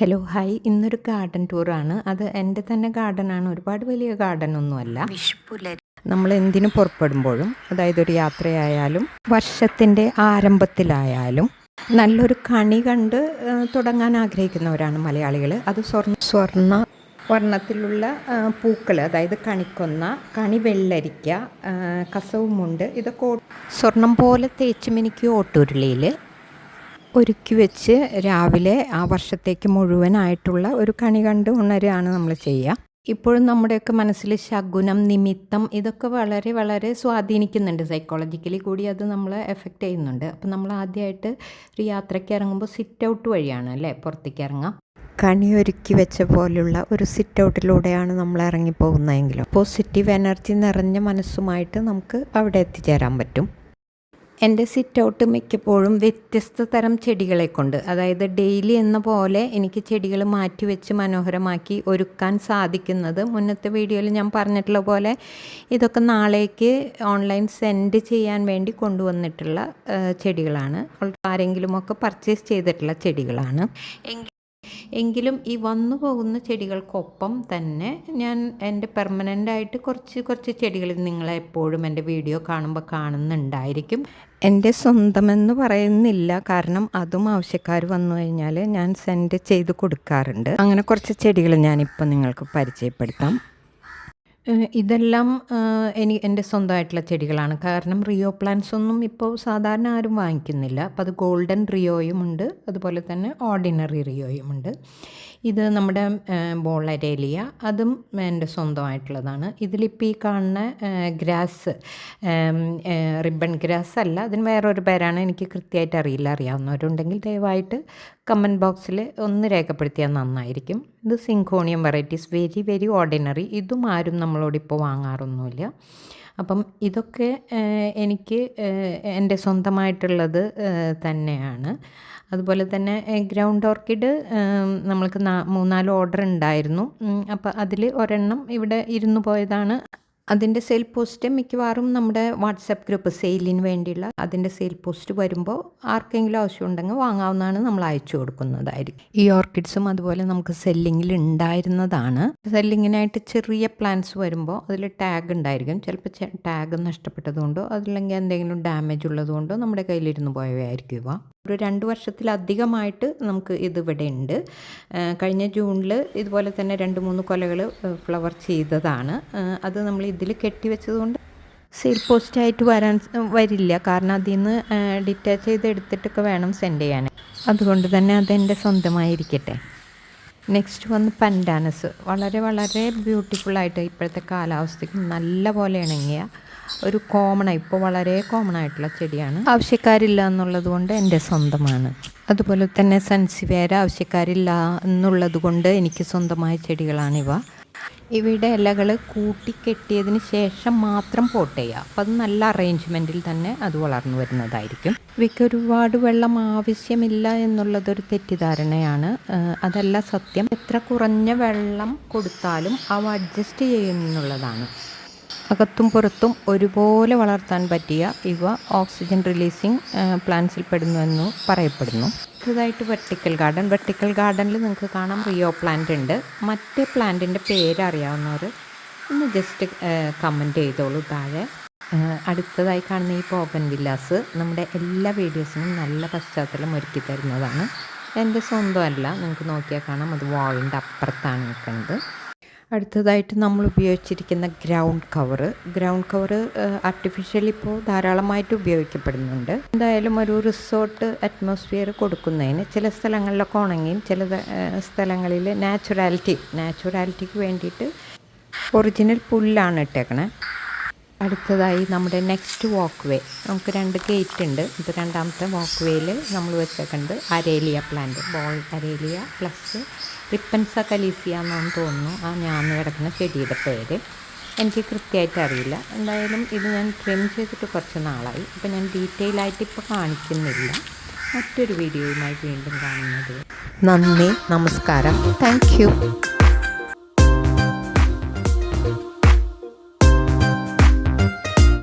Hello hi ഇന്നൊരു garden ടൂറാണ് അത് എന്റെ തന്നെ ഗാർഡനാണ് ഒരുപാട് വലിയ ഗാർഡൻ ഒന്നുമല്ല. നമ്മൾ എന്തിനു പുറപ്പെടുമ്പോഴും അതായത് ഒരു യാത്രയായാലും വർഷത്തിന്റെ ആരംഭത്തിലായാലും നല്ലൊരു കണി കണ്ട് തുടങ്ങാൻ ആഗ്രഹിക്കുന്നവരാണ് മലയാളികൾ അത് സ്വർണ സ്വർണ വർണത്തിലുള്ള പൂക്കൾ അതായത് കണിക്കൊന്ന കണി വെള്ളരിക്ക കസവുമുണ്ട്. ഇതൊക്കെ സ്വർണം പോലെ തേച്ചുമെനിക്ക് മിനുക്കി ഓട്ടുരുളിയിൽ ഒരുക്കി വെച്ച് രാവിലെ ആ വർഷത്തേക്ക് മുഴുവനായിട്ടുള്ള ഒരു കണി കണ്ട് ഉണരുകയാണ് നമ്മൾ ചെയ്യുക. ഇപ്പോഴും നമ്മുടെയൊക്കെ മനസ്സിൽ ശകുനം നിമിത്തം ഇതൊക്കെ വളരെ വളരെ സ്വാധീനിക്കുന്നുണ്ട്. സൈക്കോളജിക്കലി കൂടി അത് നമ്മളെ എഫക്റ്റ് ചെയ്യുന്നുണ്ട്. അപ്പം നമ്മൾ ആദ്യമായിട്ട് ഒരു യാത്രയ്ക്ക് ഇറങ്ങുമ്പോൾ സിറ്റ് ഔട്ട് വഴിയാണ് അല്ലേ? പുറത്തേക്ക് ഇറങ്ങാം. കണി ഒരുക്കി വെച്ച പോലുള്ള ഒരു സിറ്റ് ഔട്ടിലൂടെയാണ് നമ്മൾ ഇറങ്ങിപ്പോകുന്നതെങ്കിലും. പോസിറ്റീവ് എനർജി നിറഞ്ഞ മനസ്സുമായിട്ട് നമുക്ക് അവിടെ എത്തിച്ചേരാൻ പറ്റും. എന്റെ സിറ്റൗട്ട് മിക്കപ്പോഴും വ്യത്യസ്ത തരം ചെടികളെ കൊണ്ട് അതായത് ഡെയിലി എന്ന പോലെ എനിക്ക് ചെടികൾ മാറ്റി വെച്ച് മനോഹരമാക്കി ഒരുക്കാൻ സാധിക്കുന്നത്. മുന്നത്തെ വീഡിയോയിൽ ഞാൻ പറഞ്ഞിട്ടുള്ള പോലെ ഇതൊക്കെ നാളേക്ക് ഓൺലൈൻ സെൻഡ് ചെയ്യാൻ വേണ്ടി കൊണ്ടുവന്നിട്ടുള്ള ചെടികളാണ്. ആരെങ്കിലുമൊക്കെ പർച്ചേസ് ചെയ്തിട്ടുള്ള ചെടികളാണ്. എങ്കിലും ഈ വന്നു പോകുന്ന ചെടികൾക്കൊപ്പം തന്നെ ഞാൻ എന്റെ പെർമനന്റായിട്ട് കുറച്ച് കുറച്ച് ചെടികൾ നിങ്ങളെ എപ്പോഴും എന്റെ വീഡിയോ കാണുമ്പോൾ കാണുന്നുണ്ടായിരിക്കും. എന്റെ സ്വന്തമെന്ന് പറയുന്നില്ല. കാരണം അതും ആവശ്യക്കാർ വന്നു കഴിഞ്ഞാൽ ഞാൻ സെൻഡ് ചെയ്ത് കൊടുക്കാറുണ്ട്. അങ്ങനെ കുറച്ച് ചെടികൾ ഞാനിപ്പോൾ നിങ്ങൾക്ക് പരിചയപ്പെടുത്താം. ഇതെല്ലാം എനിക്ക് എനി എന്റെ സ്വന്തമായിട്ടുള്ള ചെടികളാണ്. കാരണം റിയോ പ്ലാന്റ്സ് ഒന്നും ഇപ്പോൾ സാധാരണ ആരും വാങ്ങിക്കുന്നില്ല. അപ്പോൾ അത് ഗോൾഡൻ റിയോയും ഉണ്ട്. അതുപോലെ തന്നെ ഓർഡിനറി റിയോയും ഉണ്ട്. ഇത് നമ്മുടെ ബോളരേലിയ. അതും എന്റെ സ്വന്തമായിട്ടുള്ളതാണ്. ഇതിലിപ്പോൾ ഈ കാണുന്ന ഗ്രാസ് റിബൺ ഗ്രാസ് അല്ല അതിന് വേറൊരു പേരാണ് എനിക്ക് കൃത്യമായിട്ട് അറിയില്ല. അറിയാവുന്നവരുണ്ടെങ്കിൽ ദയവായിട്ട് കമന്റ് ബോക്സിൽ ഒന്ന് രേഖപ്പെടുത്തിയാൽ നന്നായിരിക്കും. ഇത് syngonium varieties. Very very ordinary. ഇതും ആരും നമ്മളോട് ഇപ്പോൾ വാങ്ങാറൊന്നുമില്ല. അപ്പം ഇതൊക്കെ എനിക്ക് എന്റെ സ്വന്തമായിട്ടുള്ളത് തന്നെയാണ്. അതുപോലെ തന്നെ ഗ്രൗണ്ട് ഓർക്കിഡ് നമ്മൾക്ക് മൂന്നാൽ ഓർഡർ ഉണ്ടായിരുന്നു. അപ്പം അതിൽ ഒരെണ്ണം ഇവിടെ ഇരുന്നു പോയതാണ്. അതിന്റെ സെയിൽ പോസ്റ്റ് മിക്കവാറും നമ്മുടെ വാട്സപ്പ് ഗ്രൂപ്പ് സെയിലിന് വേണ്ടിയുള്ള അതിന്റെ സെയിൽ പോസ്റ്റ് വരുമ്പോൾ ആർക്കെങ്കിലും ആവശ്യമുണ്ടെങ്കിൽ വാങ്ങാവുന്നതാണ് നമ്മൾ അയച്ചു കൊടുക്കുന്നതായിരിക്കും. ഈ ഓർക്കിഡ്സും അതുപോലെ നമുക്ക് സെല്ലിങ്ങിൽ ഉണ്ടായിരുന്നതാണ്. സെല്ലിങ്ങിനായിട്ട് ചെറിയ പ്ലാന്റ്സ് വരുമ്പോൾ അതിൽ ടാഗ് ഉണ്ടായിരിക്കും. ചിലപ്പോൾ ടാഗ് നഷ്ടപ്പെട്ടതുകൊണ്ടോ അതല്ലെങ്കിൽ എന്തെങ്കിലും ഡാമേജ് ഉള്ളതുകൊണ്ടോ നമ്മുടെ കയ്യിലിരുന്ന് പോയവയായിരിക്കും ഇവ. ഒരു രണ്ട് വർഷത്തിലധികമായിട്ട് നമുക്ക് ഇത് ഇവിടെ ഉണ്ട്. കഴിഞ്ഞ ജൂണിൽ ഇതുപോലെ തന്നെ രണ്ട് മൂന്ന് കൊലകൾ ഫ്ലവർ ചെയ്തതാണ്. അത് നമ്മൾ ഇതിൽ കെട്ടിവെച്ചതുകൊണ്ട് സെയിൽ പോസ്റ്റായിട്ട് വരാൻ വരില്ല. കാരണം അതിൽ നിന്ന് ഡിറ്റാച്ച് ചെയ്ത് എടുത്തിട്ടൊക്കെ വേണം സെൻഡ് ചെയ്യാൻ അതുകൊണ്ട് തന്നെ അതെന്റെ സ്വന്തമായിരിക്കട്ടെ. നെക്സ്റ്റ് വന്ന് പൻഡാനസ്. വളരെ വളരെ ബ്യൂട്ടിഫുള്ളായിട്ട് ഇപ്പോഴത്തെ കാലാവസ്ഥയ്ക്ക് നല്ല പോലെ ഇണങ്ങിയ ഒരു കോമൺ ഇപ്പോൾ വളരെ കോമൺ ആയിട്ടുള്ള ചെടിയാണ്. ആവശ്യക്കാരില്ല എന്നുള്ളത് കൊണ്ട് എന്റെ സ്വന്തമാണ്. അതുപോലെ തന്നെ സെൻസിവേര ആവശ്യക്കാരില്ല എന്നുള്ളത് കൊണ്ട് എനിക്ക് സ്വന്തമായ ചെടികളാണിവ. ഇവയുടെ ഇലകൾ കൂട്ടിക്കെട്ടിയതിന് ശേഷം മാത്രം പോട്ട് ചെയ്യുക. അപ്പം അത് നല്ല അറേഞ്ച്മെന്റിൽ തന്നെ അത് വളർന്നു വരുന്നതായിരിക്കും. ഇവയ്ക്ക് ഒരുപാട് വെള്ളം ആവശ്യമില്ല എന്നുള്ളതൊരു തെറ്റിദ്ധാരണയാണ്. അതല്ല സത്യം. എത്ര കുറഞ്ഞ വെള്ളം കൊടുത്താലും അവ അഡ്ജസ്റ്റ് ചെയ്യുമെന്നുള്ളതാണ് അകത്തും പുറത്തും ഒരുപോലെ വളർത്താൻ പറ്റിയ ഇവ ഓക്സിജൻ റിലീസിങ് പ്ലാന്റ്സിൽ പെടുന്നുവെന്ന് പറയപ്പെടുന്നു. അടുത്തതായിട്ട് വെർട്ടിക്കൽ ഗാർഡൻ വെർട്ടിക്കൽ ഗാർഡനിൽ നിങ്ങൾക്ക് കാണാം റിയോ പ്ലാന്റ് ഉണ്ട്. മറ്റേ പ്ലാന്റിന്റെ പേര് അറിയാവുന്നവർ ഒന്ന് ജസ്റ്റ് കമന്റ് ചെയ്തോളൂ താഴെ. അടുത്തതായി കാണുന്ന ഈ പോകൻ വില്ലാസ് നമ്മുടെ എല്ലാ വീഡിയോസിനും നല്ല പശ്ചാത്തലം ഒരുക്കി തരുന്നതാണ്. എന്റെ സ്വന്തമല്ല. നിങ്ങൾക്ക് നോക്കിയാൽ കാണാം. അത് വാളിന്റെ അപ്പുറത്താണ് നിൽക്കുന്നത്. അടുത്തതായിട്ട് നമ്മൾ ഉപയോഗിച്ചിരിക്കുന്ന ground cover ground cover artificial ഇപ്പോൾ ധാരാളമായിട്ട് ഉപയോഗിക്കപ്പെടുന്നുണ്ട്. എന്തായാലും ഒരു റിസോർട്ട് അറ്റ്മോസ്ഫിയർ കൊടുക്കുന്നതിന് ചില സ്ഥലങ്ങളിലൊക്കെ ഉണങ്ങിയും ചില സ്ഥലങ്ങളിൽ നാച്ചുറാലിറ്റി നാച്ചുറാലിറ്റിക്ക് വേണ്ടിയിട്ട് ഒറിജിനൽ പുല്ലാണ് ഇട്ടേക്കണേ. അടുത്തതായി നമ്മുടെ നെക്സ്റ്റ് വാക്ക് വേ നമുക്ക് രണ്ട് ഗേറ്റ് ഉണ്ട്. ഇത് രണ്ടാമത്തെ വാക്ക് വേയിൽ നമ്മൾ വെച്ചേക്കുന്നത് aralia plant ball aralia plus repens callisia എന്നാണ് തോന്നുന്നു. ആ ഞാൻ കിടക്കുന്ന ചെടിയുടെ പേര്. എനിക്ക് കൃത്യമായിട്ട് അറിയില്ല. എന്തായാലും ഇത് ഞാൻ ട്രിം ചെയ്തിട്ട് കുറച്ച് നാളായി. അപ്പോൾ ഞാൻ ഡീറ്റെയിൽ ആയിട്ട് ഇപ്പോൾ കാണിക്കുന്നില്ല. മറ്റൊരു വീഡിയോയുമായി വീണ്ടും കാണുന്നത് നന്ദി നമസ്കാരം. താങ്ക്